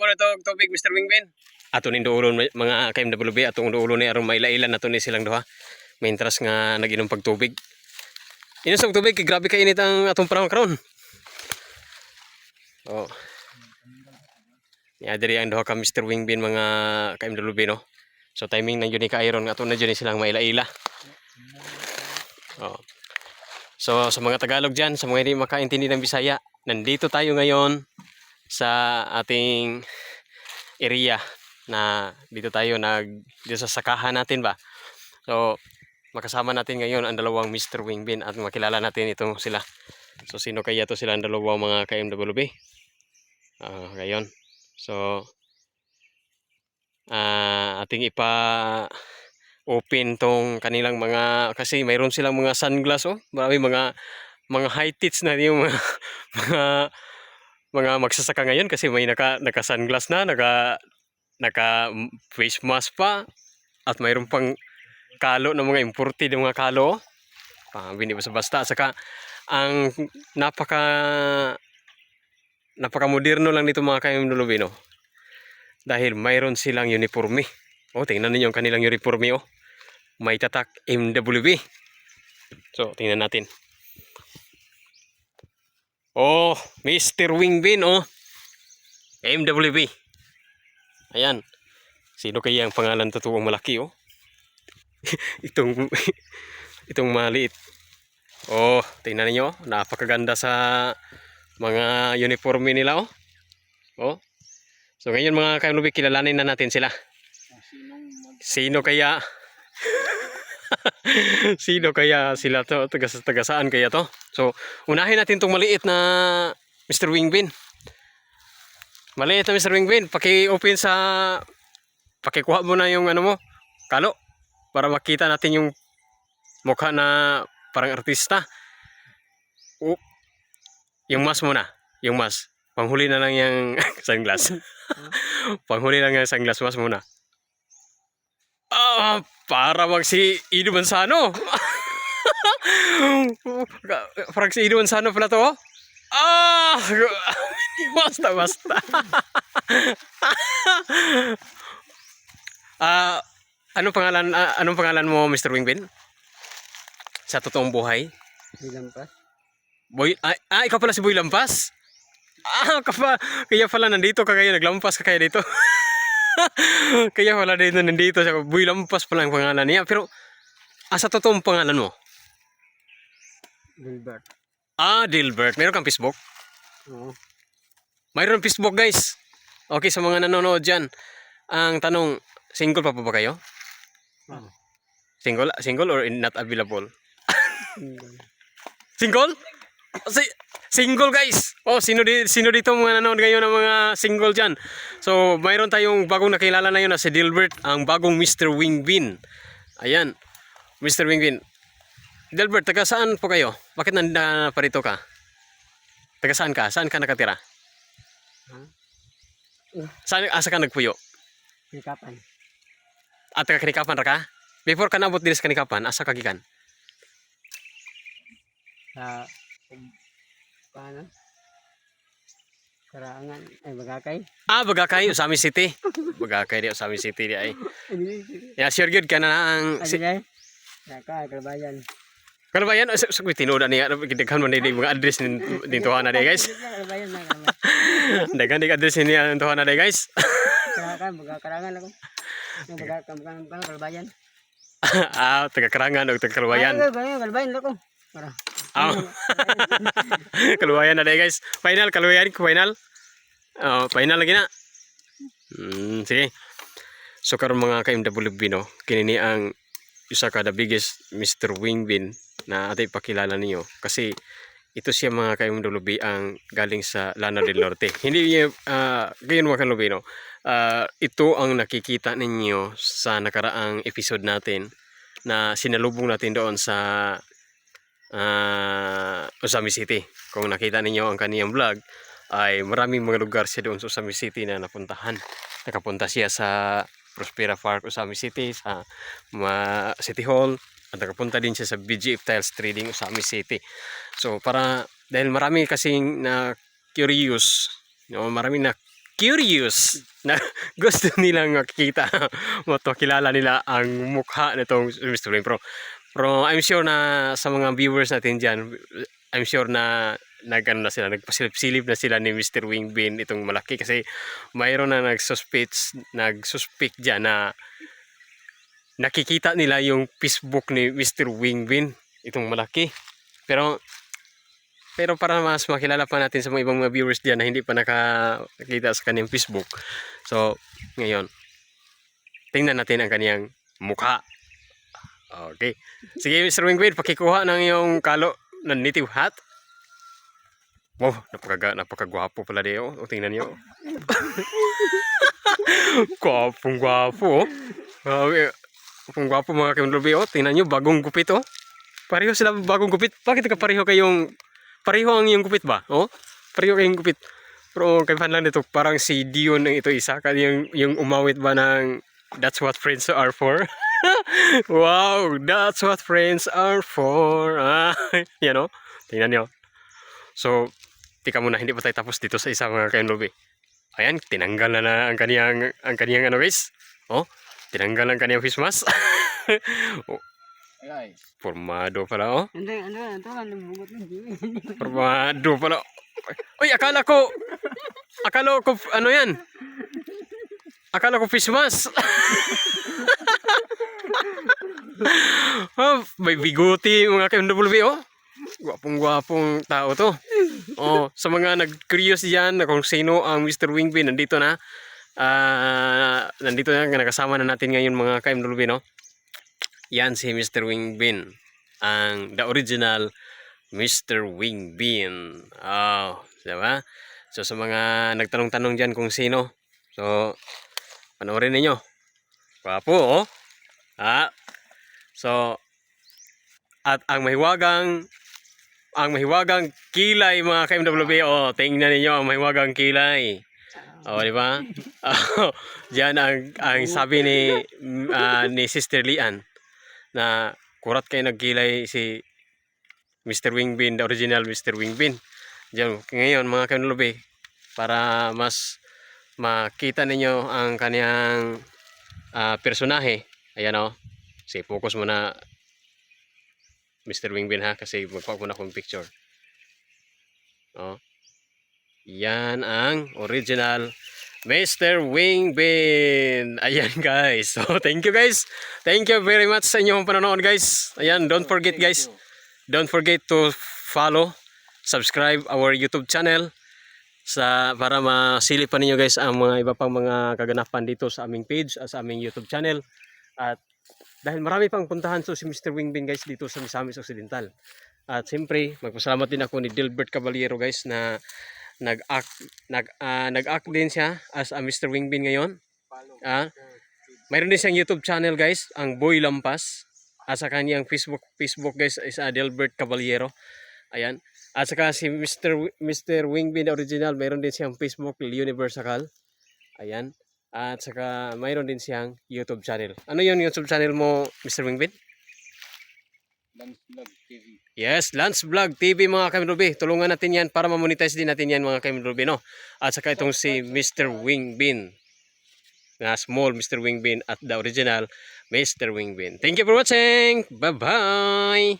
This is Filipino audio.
po na to tubig, Mr. Wingbin. Ato ni ulon mga KMWB, atong ulo ni aron mailailan nato ni silang duha. Mintras nga naginom pag tubig. Inusog tubig, kay grabe ka init ang atong panahon karon. Oh. Ya diri ang duha ka Mr. Wingbin mga KMWB no. So timing na yun ni ka-iron nga ato na yun silang mailaila. Oh. So sa mga Tagalog dyan, sa mga hindi makaintindi ng Bisaya, nandito tayo ngayon sa ating area na dito tayo nag dito sa sakahan natin ba. So makasama natin ngayon ang dalawang Mr. Wingbin at makilala natin itong sila. So sino kaya to sila ang dalawang mga KMWB? Ah, ngayon. So ah ating ipa open tong kanilang mga kasi mayroon silang mga sunglass oh. Marami mga mga high tits na yung mga mga, mga magsasaka ngayon kasi may naka naka sunglass na, naka naka face mask pa at mayroon pang kalo ng mga imported ng mga kalo. Ah, hindi basta basta saka ang napaka napaka moderno lang nito mga kayong. Dahil mayroon silang uniforme. Oh, tingnan niyo ang kanilang uniforme oh. May tatak MWB. So, tingnan natin. Oh, Mr. Wingbin, oh. MWB. Ayan. Sino kaya ang pangalan totoong malaki, oh? itong, itong maliit. Oh, tingnan niyo, oh. napakaganda sa mga uniforme nila, oh. Oh. So, ngayon mga kanubi, kilalanin na natin sila. Sino kaya Sino kaya sila to? Taga, taga saan kaya to? So, unahin natin tong maliit na Mr. Wingbin. Maliit na Mr. Wingbin, paki-open sa pakikuha mo na yung ano mo, kalo para makita natin yung mukha na parang artista. O, yung mas muna, yung mas. Panghuli na lang yung sunglass. Panghuli lang yung sunglass mas muna. Ah, para mag si Ido Manzano. Parang si Ido Manzano pala to. oh. Ah, basta basta. Ah, anong pangalan ah, anong pangalan mo Mr. Wingbin? Sa totoong buhay? Nilampas. Boy, ah, ah, ikaw pala si Boy Lampas? Ah, ka pa, kaya pala nandito ka kaya naglampas ka kaya dito. kaya pala dito nandito siya. Boy Lampas pala ang pangalan niya. Pero, ah, sa totoong pangalan mo? Gilbert. Ah, Dilbert. Meron kang Facebook? Oo. Mayroon Facebook guys. Okay, sa mga nanonood dyan. Ang tanong, single pa po ba kayo? Oo. Single? Single or not available? Single. Single? Si single guys. Oh, sino di sino dito mga nanonood ngayon ng mga single diyan. So, mayroon tayong bagong nakilala na yun na si Dilbert, ang bagong Mr. Wingbin. Ayan. Mr. Wingbin. Dilbert, taga saan po kayo? Bakit nanda pa rito ka? Taga saan ka? Saan ka nakatira? Saan asa ka nagpuyo? Nikapan. At taga Kanikapan ra ka? Before ka nabot diri sa Kanikapan, asa ka gikan? Sa... um, Paano? Karangan. Ay, bagakay. Ah, Bagakay, Usami City. Bagakay di Usami City di ay. Yeah, sure good ka na ang si? Naka, kalbayan. Kano ba yan? Sa sa tinuda niya, kidaghan man di mga address nin dito na di guys. Kalbayan na. kalbayan. Daghan di address niya dito na di guys. Karangan, bagakarangan ako. Yung bagakarangan, kalbayan. ah, taga Karangan o taga Kalwayan. Ay, kalbayan, kalbayan ako. Para. Ah. Kalwayan na di guys. Final Kalwayan ko final. Oh, final lagi na. Hmm, sige. So karon mga ka-MWB no, kini ni ang isa ka the biggest Mr. Wingbin na atay pakilala niyo kasi ito siya mga ka-MWB ang galing sa Lana del Norte. Hindi niya uh, gayon mga ka no. Ah, ito ang nakikita ninyo sa nakaraang episode natin na sinalubong natin doon sa ah Usami City. Kung nakita ninyo ang kaniyang vlog, ay maraming mga lugar siya doon sa Usami City na napuntahan. Nakapunta siya sa Prospera Park, Usami City, sa ma City Hall, at nakapunta din siya sa BGF Tiles Trading, Usami City. So para, dahil marami kasing na curious, no, marami na curious na gusto nilang makikita mo to kilala nila ang mukha nitong Mr. Wing. Pero, I'm sure na sa mga viewers natin dyan, I'm sure na nagano na sila, nagpasilip-silip na sila ni Mr. Wingbin itong malaki kasi mayroon na nagsuspect, nagsuspect dyan na nakikita nila yung Facebook ni Mr. Wingbin itong malaki. Pero pero para mas makilala pa natin sa mga ibang mga viewers diyan na hindi pa nakakita sa kanyang Facebook. So, ngayon, tingnan natin ang kanyang mukha. Okay. Sige, Mr. Wingwin, pakikuha ng iyong kalo ng native hat. Wow, napaka napakagwapo pala oh. O, tingnan niyo. Gwapong gwapo. oh. Grabe. Gwapong gwapo mga kimlobi oh. Tingnan niyo, bagong gupit oh. Pareho sila bagong gupit. Bakit ka pareho kayong pareho ang iyong gupit ba? Oh? Pareho kayong gupit. Pero kay fan lang nito, parang si Dion ng ito isa. Yung, yung umawit ba ng That's what friends are for? wow, that's what friends are for. Ah, yan o. Tingnan nyo. So, tika muna, hindi pa tayo tapos dito sa isang mga kain lobby. Ayan, tinanggal na na ang kaniyang, ang kaniyang ano guys. Oh, tinanggal ang kaniyang face mask. oh, formado pala oh. Ano, bugot ng Jimmy. Formado pala. Uy, akala ko, akala ko, ano yan? Akala ko fish mask. Oh, may biguti mga ka-MW, oh. Gwapong-gwapong tao to. Oh, sa mga nag-curious diyan na kung sino ang Mr. Wingby, nandito na. Ah, nandito na, nakasama na natin ngayon mga ka-MW, no? Yan si Mr. Wingbin. Ang the original Mr. Wingbin. Oh, di ba? So sa mga nagtanong-tanong diyan kung sino. So panoorin ninyo. Papo, oh. Ah. So at ang mahiwagang ang mahiwagang kilay mga ka-MWB, oh, tingnan ninyo ang mahiwagang kilay. Oh, di ba? Oh, diyan ang ang sabi ni ah, ni Sister Lian na kurat kayo nagkilay si Mr. Wingbin, the original Mr. Wingbin. Diyan, ngayon mga kanulubi, para mas makita ninyo ang kaniyang ah, personahe. Ayan o. Sige, focus muna Mr. Wingbin ha, kasi magpapag muna akong picture. Oh. Yan ang original Mr. Wingbin. Ayan guys. So thank you guys. Thank you very much sa inyong panonood guys. Ayan, don't forget guys. Don't forget to follow, subscribe our YouTube channel sa para masilip pa ninyo guys ang mga iba pang mga kaganapan dito sa aming page at sa aming YouTube channel. At dahil marami pang puntahan so si Mr. Wingbin guys dito sa Misamis Occidental. At siyempre, magpasalamat din ako ni Dilbert Caballero guys na nag-act nag ah, nag-act din siya as a Mr. Wingbin ngayon. Ah, mayroon din siyang YouTube channel guys, ang Boy Lampas. At sa kanyang Facebook Facebook guys is Adelbert Caballero. Ayan. At saka si Mr. Mr. Wingbin original, mayroon din siyang Facebook Universal. Ayan. At saka mayroon din siyang YouTube channel. Ano yung YouTube channel mo, Mr. Wingbin? Dance Vlog TV. Yes, Lance Vlog TV mga kamilubi. Tulungan natin yan para ma-monetize din natin yan mga kamilubi, no? At saka itong si Mr. Wingbin. Na small Mr. Wingbin at the original Mr. Wingbin. Thank you for watching. Bye-bye!